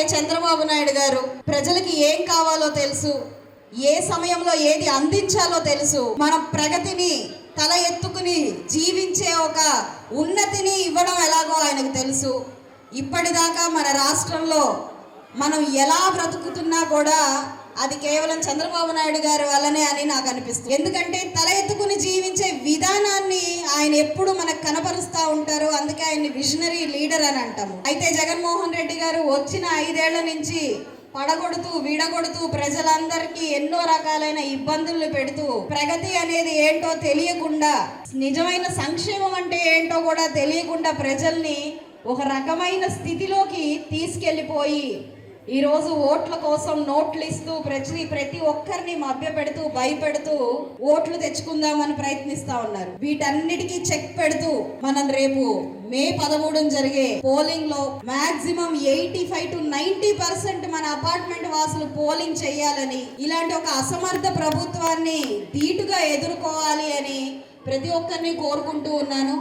అలాగే చంద్రబాబు నాయుడు గారు ప్రజలకి ఏం కావాలో తెలుసు ఏ సమయంలో ఏది అందించాలో తెలుసు మన ప్రగతిని తల ఎత్తుకుని జీవించే ఒక ఉన్నతిని ఇవ్వడం ఎలాగో ఆయనకు తెలుసు. ఇప్పటిదాకా మన రాష్ట్రంలో మనం ఎలా బ్రతుకుతున్నా కూడా అది కేవలం చంద్రబాబు నాయుడు గారి వల్లనే అని నాకు అనిపిస్తుంది. ఎందుకంటే తల ఆయన ఎప్పుడు మనకు కనపరుస్తూ ఉంటారు అందుకే ఆయన్ని విజనరీ లీడర్ అని అంటాము. అయితే జగన్మోహన్ రెడ్డి గారు వచ్చిన ఐదేళ్ళ నుంచి పడగొడుతూ విడగొడుతూ ప్రజలందరికీ ఎన్నో రకాలైన ఇబ్బందులు పెడుతూ ప్రగతి అనేది ఏంటో తెలియకుండా నిజమైన సంక్షేమం అంటే ఏంటో కూడా తెలియకుండా ప్రజల్ని ఒక రకమైన స్థితిలోకి తీసుకెళ్ళిపోయి ఈరోజు ఓట్ల కోసం నోట్లు ఇస్తూ ప్రతి ప్రతి ఒక్కరిని మభ్యపెడుతూ భయపెడుతూ ఓట్లు తెచ్చుకుందామని ప్రయత్నిస్తా ఉన్నారు. వీటన్నిటికీ చెక్ పెడుతూ మనం రేపు మే పదమూడు జరిగే పోలింగ్లో maximum eighty five to ninety percent మన అపార్ట్మెంట్ వాసులు పోలింగ్ చేయాలని ఇలాంటి ఒక అసమర్థ ప్రభుత్వాన్ని ధీటుగా ఎదుర్కోవాలి అని ప్రతి ఒక్కరిని కోరుకుంటూ ఉన్నాను.